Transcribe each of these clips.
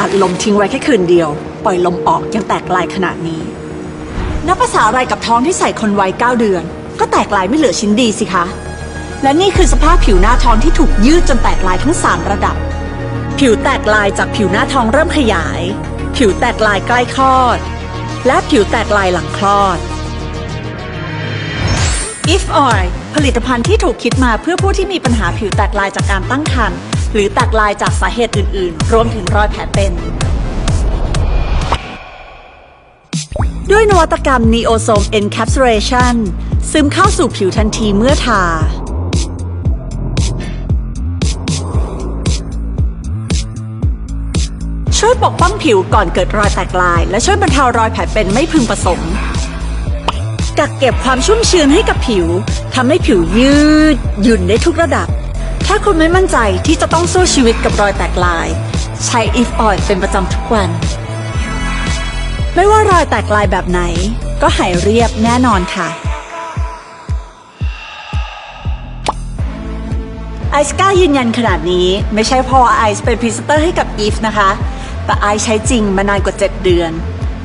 อัดลมทิ้งไว้แค่คืนเดียว ปล่อยลมออกยังแตกลายขนาดนี้ นับภาษาอะไรกับท้องที่ใส่คนวัย9เดือน ก็แตกลายไม่เหลือชิ้นดีสิคะ และนี่คือสภาพผิวหน้าท้องที่ถูกยืดจนแตกลายทั้ง 3 ระดับ ผิวแตกลายจากผิวหน้าท้องเริ่มขยาย ผิวแตกลายใกล้คลอด และผิวแตกลายหลังคลอด If Oil ผลิตภัณฑ์ที่ถูกคิดมาเพื่อผู้ที่มีปัญหาผิวแตกลายจากการตั้งครรภ์ หรือแตกลายจากสาเหตุอื่น ๆ รวมถึงรอยแผลเป็น ด้วยนวัตกรรม Neosome Encapsulation ซึมเข้าสู่ผิวทันทีเมื่อทา ช่วยปกป้องผิวก่อนเกิดรอยแตกลาย และช่วยบรรเทารอยแผลเป็นไม่พึงประสงค์กักเก็บความชุ่มชื้นให้กับผิวทำให้ผิวยืดหยุ่นได้ทุกระดับ ถ้าคุณไม่มั่นใจที่จะต้องสู้ชีวิตกับรอยแตกลาย ใช้ If Oil เป็นประจำทุกวัน ไม่ว่ารอยแตกลายแบบไหน ก็หายเรียบแน่นอนค่ะไอซ์กล้ายืนยันขนาดนี้ไม่ใช่เพราะไอซ์เป็นพรีเซนเตอร์ให้กับอีฟนะคะ แต่ไอซ์ใช้จริงมานานกว่า 7 เดือน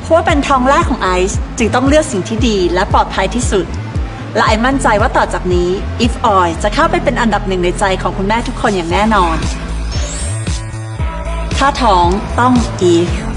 เพราะว่าเป็นทองแรกของไอซ์จึงต้องเลือกสิ่งที่ดีและปลอดภัยที่สุด และไอมั่นใจว่าต่อจากนี้ If Oil จะเข้าไปเป็นอันดับหนึ่งในใจของคุณแม่ทุกคนอย่างแน่นอน ถ้าท้องต้อง if